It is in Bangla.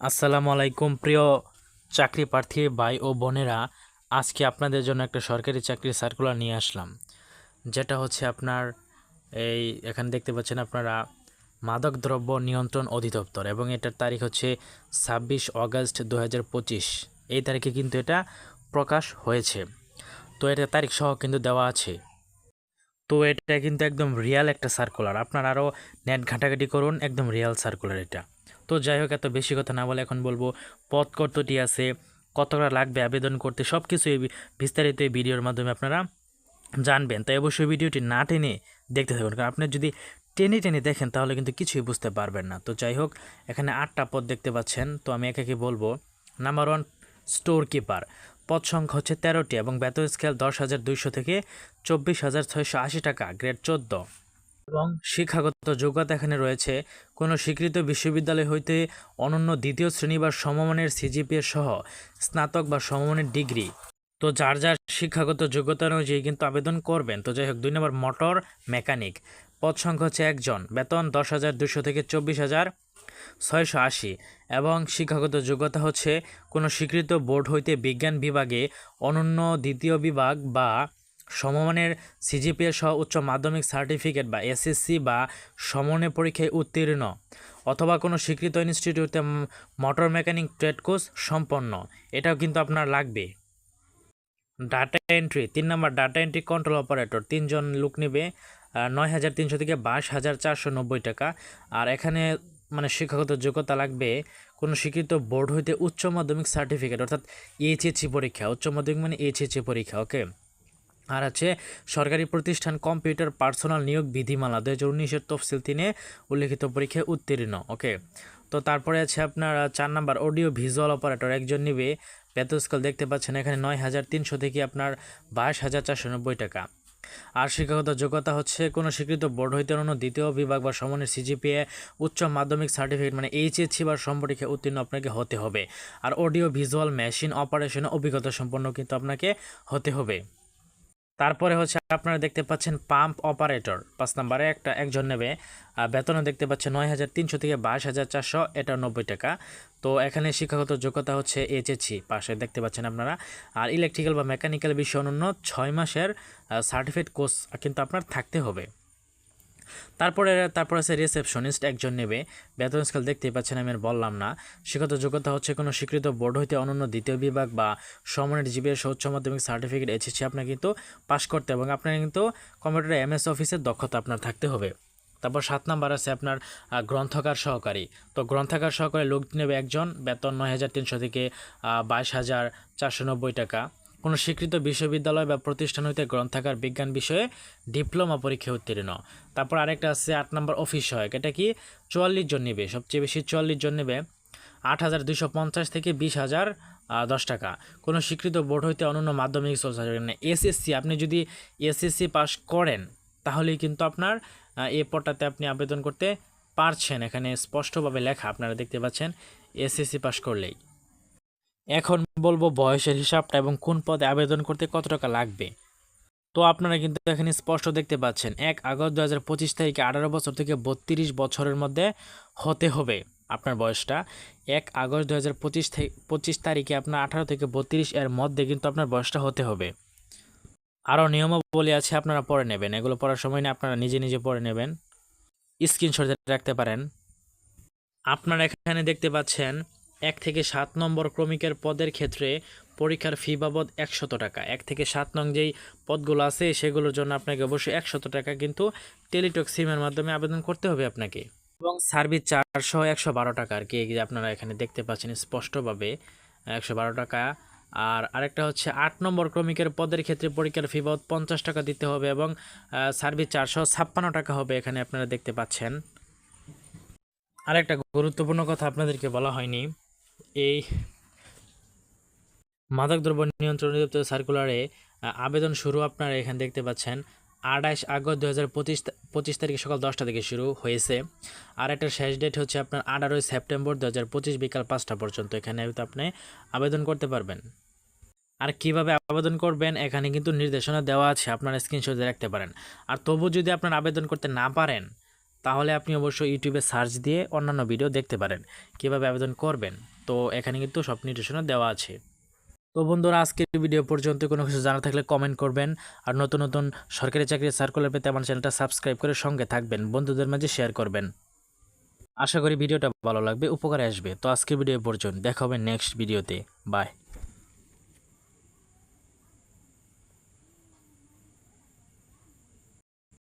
আসসালামু আলাইকুম, প্রিয় চাকরি প্রার্থী ভাই ও বোনেরা। আজকে আপনাদের জন্য একটা সরকারি চাকরির সার্কুলার নিয়ে আসলাম। যেটা হচ্ছে আপনার এই এখানে দেখতে পাচ্ছেন আপনারা মাদক দ্রব্য নিয়ন্ত্রণ অধিদপ্তর এবং এটার তারিখ হচ্ছে ছাব্বিশ অগস্ট দু এই তারিখে কিন্তু এটা প্রকাশ হয়েছে। তো এটা তারিখ সহ কিন্তু দেওয়া আছে। তো এটা কিন্তু একদম রিয়াল একটা সার্কুলার আপনার আরও নেট ঘাটাঘাটি করুন, একদম রিয়াল সার্কুলার এটা। তো যাই হোক, এত বেশি কথা না বলে এখন বলব পদ কতটি আছে, কতটা লাগবে আবেদন করতে সব কিছু এই বিস্তারিত এই ভিডিওর মাধ্যমে আপনারা জানবেন। তাই অবশ্যই ভিডিওটি না টেনে দেখতে থাকুন, কারণ আপনি যদি টেনে টেনে দেখেন, তাহলে কিন্তু কিছুই বুঝতে পারবেন না। তো যাই হোক, এখানে আটটা পদ দেখতে পাচ্ছেন, তো আমি একে একে বলব। নাম্বার ওয়ান স্টোর কিপার পদ সংখ্যা হচ্ছে তেরোটি এবং বেতন স্কেল দশ হাজার দুইশো থেকে চব্বিশ হাজার ছয়শো আশি টাকা গ্রেড চোদ্দ। এবং শিক্ষাগত যোগ্যতা এখানে রয়েছে। কোনো স্বীকৃত বিশ্ববিদ্যালয় হইতে অনন্য দ্বিতীয় শ্রেণি বা সমমানের সিজিপিএ সহ স্নাতক বা সমমানের ডিগ্রি। তো যার যার শিক্ষাগত যোগ্যতা অনুযায়ী কিন্তু আবেদন করবেন। তো যাই হোক, দুই নম্বর মোটর মেকানিক। পদ সংখ্যা হচ্ছে একজন। বেতন দশ হাজার দুশো থেকে চব্বিশ হাজার ছয়শো আশি। এবং শিক্ষাগত যোগ্যতা হচ্ছে কোনো স্বীকৃত বোর্ড হইতে বিজ্ঞান বিভাগে অনন্য দ্বিতীয় বিভাগ বা সমমানের সিজিপিএ সহ উচ্চ মাধ্যমিক সার্টিফিকেট বা এসএসসি বা সমমানের পরীক্ষায় উত্তীর্ণ অথবা কোনো স্বীকৃত ইনস্টিটিউটে মোটর মেকানিক ট্রেড কোর্স সম্পন্ন। এটাও কিন্তু আপনার লাগবে। ডাটা এন্ট্রি, তিন নম্বর ডাটা এন্ট্রি কন্ট্রোল অপারেটর, তিনজন লোক নেবে নয় হাজার তিনশো থেকে বাইশ হাজার চারশো নব্বই টাকা। আর এখানে মানে শিক্ষাগত যোগ্যতা লাগবে কোনো স্বীকৃত বোর্ড হইতে উচ্চ মাধ্যমিক সার্টিফিকেট, অর্থাৎ এইচএসসি পরীক্ষা, উচ্চ মাধ্যমিক মানে এইচএসসি পরীক্ষা ওকে আর আছে, সরকারি প্রতিষ্ঠান কম্পিউটার পার্সোনাল নিয়োগ বিধিমালা দু হাজার উনিশের তফসিল তিনে উল্লেখিত পরীক্ষায় উত্তীর্ণ, ওকে? তো তারপরে আছে আপনার চার নাম্বার, অডিও ভিজুয়াল অপারেটর, একজন নিবে বেতন স্কেল দেখতে পাচ্ছেন এখানে নয় হাজার তিনশো থেকে আপনার বাইশ হাজার চারশো নব্বই টাকা। আর শিক্ষাগত যোগ্যতা হচ্ছে কোনো স্বীকৃত বোর্ড হইতে অন্য দ্বিতীয় বিভাগ বা সমানের সিজিপিএ, উচ্চ মাধ্যমিক সার্টিফিকেট মানে এইচএসসি বা সম্পর্কে উত্তীর্ণ আপনাকে হতে হবে। আর অডিও ভিজুয়াল মেশিন অপারেশনে অভিজ্ঞতা সম্পন্ন কিন্তু আপনাকে হতে হবে। তারপরে হচ্ছে আপনারা দেখতে পাচ্ছেন পাম্প অপারেটর। পাঁচ নাম্বারে একটা একজন নেবে বেতনে বেতনও দেখতে পাচ্ছেন নয় হাজার তিনশো থেকে বাইশ হাজার চারশো এটা নব্বই টাকা। তো এখানে শিক্ষাগত যোগ্যতা হচ্ছে এইচএসি পাশে দেখতে পাচ্ছেন আপনারা। আর ইলেকট্রিক্যাল বা মেকানিক্যাল বিষয় অনন্য ছয় মাসের সার্টিফিকেট কোর্স কিন্তু আপনার থাকতে হবে। তারপরে, তারপর আছে রিসেপশনিস্ট একজন নেবে। বেতন স্কেল দেখতেই পাচ্ছেন, আমি আর বললাম না। শিক্ষাগত যোগ্যতা হচ্ছে কোনো স্বীকৃত বোর্ড হইতে অনন্য দ্বিতীয় বিভাগ বা সমনের জীবের উচ্চ মাধ্যমিক সার্টিফিকেট এসেছে আপনার কিন্তু পাশ করতে এবং আপনার কিন্তু কম্পিউটার এমএস অফিসের দক্ষতা আপনার থাকতে হবে। তারপর সাত নাম্বার আছে আপনার গ্রন্থকার সহকারী। তো গ্রন্থাগার সহকারী লোক নেবে একজন, বেতন নয় হাজার তিনশো থেকে বাইশ হাজার চারশো নব্বই টাকা। কোনো স্বীকৃত বিশ্ববিদ্যালয় বা প্রতিষ্ঠান হইতে গ্রন্থাগার বিজ্ঞান বিষয়ে ডিপ্লোমা পরীক্ষা উত্তীর্ণ। তারপর আরেকটা আছে আট নম্বর অফিস সহায়ক। এটা কি? চুয়াল্লিশ জন নেবে। সবচেয়ে বেশি চুয়াল্লিশ জন নেবে। আট হাজার দুশো পঞ্চাশ থেকে বিশ হাজার দশ টাকা। কোনো স্বীকৃত বোর্ড হইতে অনন্য মাধ্যমিক মানে এসএসসি আপনি যদি এসএসসি পাস করেন তাহলেই কিন্তু আপনার আহ, এই পদটাতে আপনি আবেদন করতে পারছেন। এখানে স্পষ্টভাবে লেখা আপনারা দেখতে পাচ্ছেন এসএসসি পাস করলেই। এখন বলব বয়সের হিসাবটা এবং কোন পদে আবেদন করতে কত টাকা লাগবে। তো আপনারা কিন্তু এখানে স্পষ্ট দেখতে পাচ্ছেন, এক আগস্ট দু হাজার পঁচিশ তারিখে আঠারো বছর থেকে বত্রিশ বছরের মধ্যে হতে হবে আপনার বয়সটা। এক আগস্ট দু হাজার পঁচিশ পঁচিশ তারিখে আপনার আঠারো থেকে বত্রিশ এর মধ্যে কিন্তু আপনার বয়সটা হতে হবে। আরও নিয়মাবলী আছে, আপনারা পড়ে নেবেন। এগুলো পড়ার সময় না, আপনারা নিজে নিজে পড়ে নেবেন। স্ক্রিনশট রাখতে পারেন। আপনারা এখানে দেখতে পাচ্ছেন এক থেকে সাত নম্বর ক্রমিকের পদের ক্ষেত্রে পরীক্ষার ফি বাবদ একশত টাকা। এক থেকে সাত নং যেই পদগুলো আছে, সেগুলোর জন্য আপনাকে অবশ্যই একশত টাকা কিন্তু টেলিটক সিমের মাধ্যমে আবেদন করতে হবে আপনাকে। এবং সার্ভিস চারশো একশো বারো টাকা আর কি আপনারা এখানে দেখতে পাচ্ছেন স্পষ্টভাবে একশো বারো টাকা। আর আরেকটা হচ্ছে আট নম্বর ক্রমিকের পদের ক্ষেত্রে পরীক্ষার ফি বাবদ পঞ্চাশ টাকা দিতে হবে এবং সার্ভিস চারশো ছাপ্পান্ন টাকা হবে এখানে আপনারা দেখতে পাচ্ছেন। আরেকটা গুরুত্বপূর্ণ কথা আপনাদেরকে বলা হয়নি এই মাদকদ্রব্য নিয়ন্ত্রণ অধিদপ্তর সার্কুলারে আবেদন শুরু আপনারা এখানে দেখতে পাচ্ছেন। আঠাশ আগস্ট দু হাজার পঁচিশ তারিখ সকাল দশটা থেকে শুরু হয়েছে। আর একটা শেষ ডেট হচ্ছে আপনার আঠারোই সেপ্টেম্বর দু হাজার পঁচিশ বিকাল পাঁচটা পর্যন্ত। এখানে আপনি আবেদন করতে পারবেন। আর কীভাবে আবেদন করবেন, এখানে কিন্তু নির্দেশনা দেওয়া আছে। আপনারা স্ক্রিনশটে রাখতে পারেন। আর তবু যদি আপনার আবেদন করতে না পারেন, তাহলে আপনি অবশ্যই ইউটিউবে সার্চ দিয়ে অন্যান্য ভিডিও দেখতে পারেন। কীভাবে আবেদন করবেন? তো এখানে কিন্তু সব নির্দেশনা দেওয়া আছে। তো বন্ধুরা, আজকের ভিডিও পর্যন্ত। কোনো কিছু জানা থাকলে কমেন্ট করবেন। আর নতুন নতুন সরকারি চাকরির সার্কুলার পেতে আমার চ্যানেলটা সাবস্ক্রাইব করে সঙ্গে থাকবেন। বন্ধুদের মাঝে শেয়ার করবেন। আশা করি ভিডিওটা ভালো লাগবে, উপকারে আসবে। তো আজকের ভিডিও পর্যন্ত। দেখা হবে নেক্সট ভিডিওতে বাই